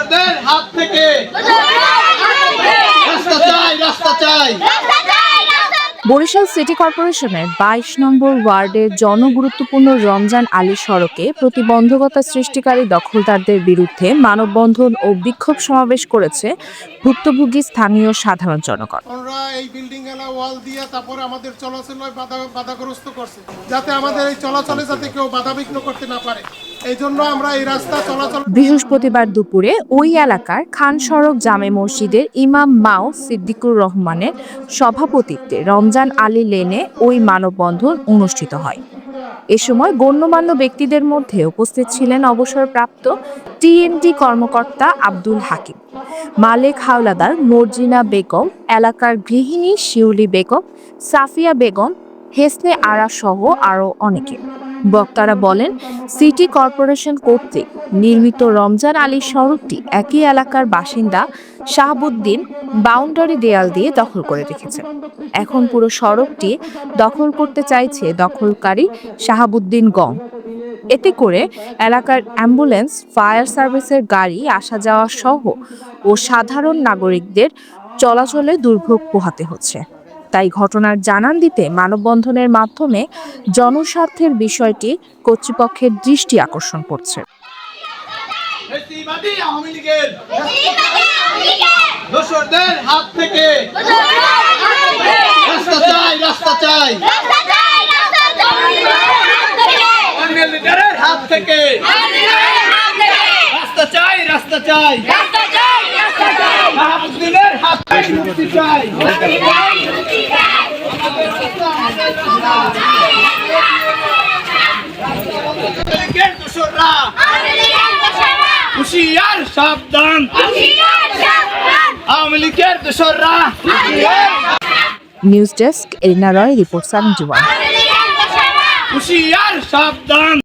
দোসরদের হাত থেকে। রাস্তা চাই রাস্তা চাই। বরিশাল সিটি কর্পোরেশনের বাইশ নম্বর ওয়ার্ডের জনগুরুত্বপূর্ণ রমজান আলী সড়কে প্রতিবন্ধকতা সৃষ্টিকারী দখলদারদের বিরুদ্ধে মানববন্ধন ও বিক্ষোভ সমাবেশ করেছে ভুক্তভোগী স্থানীয় সাধারণ জনগণ। আমরা এই বিল্ডিং এলা ওয়াল দিয়ে তারপরে আমাদের চলাচলে বাধা বাধাগ্রস্ত করছে। যাতে আমাদের এই চলাচলে যাতে কেউ বাধাবিঘ্ন করতে না পারে। বৃহস্পতিবার দুপুরে ওই এলাকার খান সড়ক জামে মসজিদের ইমাম মাও সিদ্দিকুর রহমানের সভাপতিত্বে রমজান আলী লেনে ওই মানববন্ধন অনুষ্ঠিত হয়। এ সময় গণ্যমান্য ব্যক্তিদের মধ্যে উপস্থিত ছিলেন অবসরপ্রাপ্ত টিএনটি কর্মকর্তা আব্দুল হাকিম, মালেক হাওলাদার মর্জিনা বেগম, এলাকার গৃহিণী শিউলি বেগম, সাফিয়া বেগম, হেসনে আরা সহ আরও অনেকে। বক্তারা বলেন, সিটি কর্পোরেশন কর্তৃক নির্মিত রমজান আলী সড়কটি একই এলাকার বাসিন্দা শাহাবুদ্দিন বাউন্ডারি দেয়াল দিয়ে দখল করে রেখেছে। এখন পুরো সড়কটি দখল করতে চাইছে দখলকারী শাহাবুদ্দিন গং। এতে করে এলাকার অ্যাম্বুলেন্স, ফায়ার সার্ভিসের গাড়ি, আসা যাওয়া সহ ও সাধারণ নাগরিকদের চলাচলে দুর্ভোগ পোহাতে হচ্ছে। তাই ঘটনার জানান দিতে মানববন্ধনের মাধ্যমে জনস্বার্থের বিষয়টি কর্তৃপক্ষের দৃষ্টি আকর্ষণ করছে। হাত থেকে রাস্তা চাই রাস্তা চাই। হাত থেকে রাস্তা চাই। রাস্তা মুক্তি চাই। হুশিয়ার সাবধান। আওয়ামী লীগের দোসররা news desk Arina Roy report seventy one হুশিয়ার সাবধান।